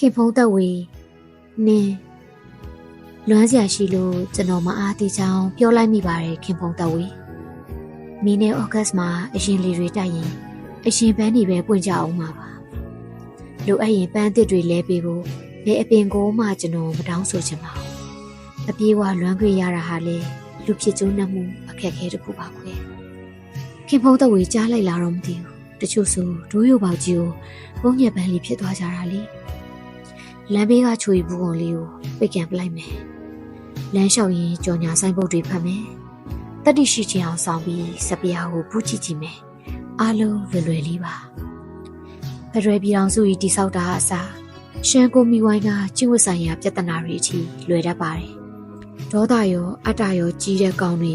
ခင်ဖုံးသက်ဝေနင်းလွမ်းစရာရှိလို့ကျွန်တော်မအားသေးချောင်းပြောလိုက်မိပါတယ်ခင်ဖုံးသက်ဝေမီနဲ့ဩဂတ်မှာအရင်လီတွေတိုက်ရင်အရှင်ပန်းနေပဲပွင့်ကြအောင်ပါပါလိုအပ်ရင်ပန်းသစ်တွေလဲပေးဖို့ဘယ်အပင်ကိုမှကျွန်တော်မတောင်းဆိုချင်ပါဘူးအပြေးဝလွမ်းခွေရတာဟာလေလူဖြစ်ကျုံနှမှုအခက်အခဲတစ်ခုပါခွဲခင်ဖုံးသက်ဝေကြားလိုက်လာတော့မသိဘူးတချို့ဆိုဒိုးရုပ်ပေါက်ကြီးကိုပုံညက်ပန်းလေးဖြစ်သွားကြတာလေ လမ်းဘေးကချွေဘူးကုန်လေးကိုပိတ်ကန်ပလိုက်မယ်လမ်းလျှောက်ရင်ကြော်ညာဆိုင်ပုတ်တွေဖတ်မယ်တတိရှိချင်အောင်ဆောင်ပြီးစပရာကိုပူးကြည့်ကြည့်မယ်အားလုံးလွယ်လွယ်လေးပါဖရွယ်ပြည်အောင်စုကြီးတိဆောက်တာအစားရှမ်းကိုမီဝိုင်းကကျင့်ဝတ်ဆိုင်ရာပြဿနာတွေအထိလွယ်တတ်ပါတယ်ဒေါသရောအတ္တရောကြီးတဲ့ကောင်းတွေ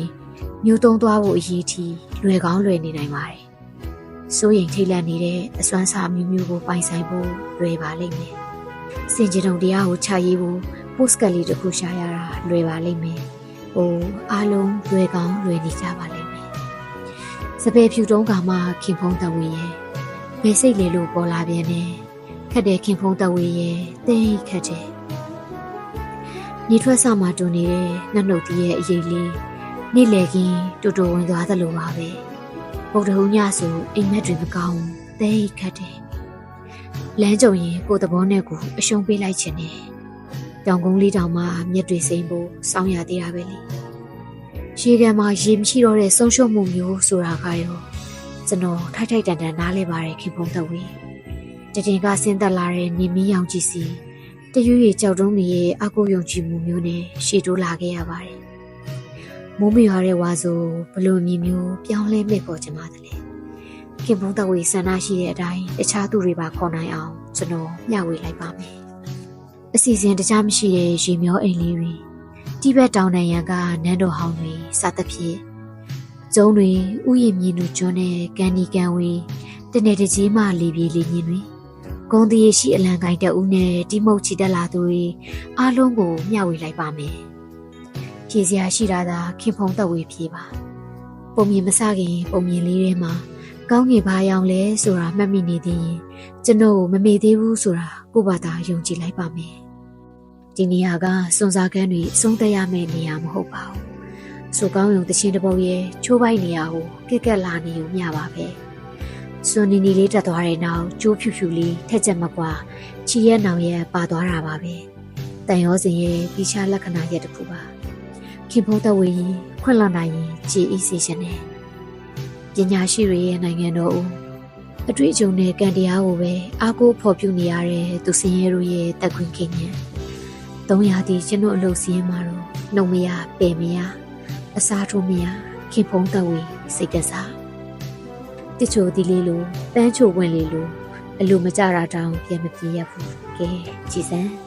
မျိုးတုံးသွားဖို့အရေးကြီးလွယ်ကောင်းလွယ်နေနိုင်ပါတယ်စိုးရင်ထိတ်လန့်နေတဲ့အစွမ်းစားမျိုးမျိုးကိုပိုင်ဆိုင်ဖို့လွယ်ပါလိမ့်မယ်။ စင်ကြယ်တုံတရားကိုခြာရေးဖို့ပို့စကလေးတစ်ခုရှာရတာလွယ်ပါလိမ့်မယ်။ဟိုအားလုံးလွယ်ကောင်းလွယ်နေကြပါလိမ့်မယ်။စပယ်ဖြူတုံးကမှခင်ဖုံးတဝေရဲ့ဘယ်စိတ်လေလို့ပေါ်လာပြန်နေခက်တဲ့ခင်ဖုံးတဝေရဲ့တိတ်ခက်တဲ့ညီထွက်ဆမှတွန်နေတဲ့နှနှုတ်တီးရဲ့အရေးလေးနေ့လေကင်းတူတူဝင်သွားသလိုပါပဲ။ဗုဒ္ဓဟူးညဆိုအိမ်မက်တွေမကောင်းသိခတ်တယ်။ လမ်းကြုံရင်ကိုယ်သဘောနဲ့ကိုအရှုံးပေးလိုက်ခြင်းနဲ့တောင်ကုန်းလေးတောင်မှမြက်တွေစိမ့်ဖို့စောင်းရသေးတာပဲလေ။ရေကန်မှာရေမရှိတော့တဲ့ဆုံးရှုံးမှုမျိုးဆိုတာကရောကျွန်တော်ထိုက်ထိုက်တန်တန်နားလဲပါတယ်ခင်ဗျုံတော်ဝေ။တတင်ကဆင်းသက်လာတဲ့နေမီးရောင်ကြီးစီတရွေ့ကြောက်တုံးတွေရဲ့အကူယုံကြည်မှုမျိုးနဲ့ရှေ့တိုးလာခဲ့ရပါတယ်။မိုးမရွာတဲ့ဝါဆိုဘလို့မြည်မျိုးပြောင်းလဲမဲ့ပေါ်ချင်ပါတယ်လေ ခင်ဗျုံတော်ဝေဆန္ဒရှိတဲ့အတိုင်းတခြားသူတွေပါခေါ်နိုင်အောင်ကျွန်တော်မျှဝေလိုက်ပါမယ်။အစီအစဉ်တခြားမရှိတဲ့ရေမျောအိမ်လေးတွေတိဘက်တောင်တန်ရန်ကနန်းတော်ဟောင်းတွေစသဖြင့်ကျုံတွေဥယျာဉ်မြင့်တို့ကျွန်းတဲ့ကန်ဒီကန်ဝေတနေတကြီးမှလေပြေလေးမြင့်တွေဂုံတရေရှိအလံကိုင်းတအူးနဲ့တိမုတ်ချီတက်လာသူတွေအားလုံးကိုမျှဝေလိုက်ပါမယ်။ဖြည့်စရာရှိတာသာခင်ဖုံသက်ဝေဖြေပါ။ပုံမြင်မစခင်ပုံမြင်လေးထဲမှာ ကောင်းကင်ဘာရောင်လဲဆိုတာမှတ်မိနေသေးရင်ကျွန်တော်မမေ့သေးဘူးဆိုတာကိုယ့်ဘာသာယုံကြည်လိုက်ပါမယ်။ဒီနေရာကစွန်စားကန်းတွေအဆုံးသက်ရမယ့်နေရာမဟုတ်ပါဘူး။ဆိုကောင်းယုံတချင်းတစ်ပုတ်ရဲ့ချိုးပိုက်နေရာကိုကက်ကက်လာနေုံမျှပါပဲ။စွန်နီနီလေးတက်သွားတဲ့နောက်ကျိုးဖြူဖြူလေးထက်ချက်မကွာချီရဲ့နောင်ရဲ့ပါသွားတာပါပဲ။တန်ရောစင်ရဲ့ပြီးခြားလက္ခဏာရဲ့တစ်ခုပါ။ခင်ဖို့သက်ဝေရင်ခွင့်လွန်နိုင်ရင်ကြည်အေးစေရှင်နဲ့ ပညာရှိတွေရဲ့နိုင်ငံတော်ဦးအတွေ့အကြုံနဲ့ကံတရားကိုပဲအားကိုးဖော်ပြနေရတဲ့သူစင်ရဲတို့ရဲ့တက်ခွင့်ခင်ညာ။သုံးရာတီကျွန်တော်အလုပ်စင်းမှာတော့နှုံမရပယ်မရအစားထိုးမရခင်ဖုံးသက်ဝေစိတ်တစားတချို့ဒီလေးလိုပန်းချိုဝင်လေးလိုအလိုမကြတာတောင်ပြန်မပြေရဘူးကဲကြည်စမ်း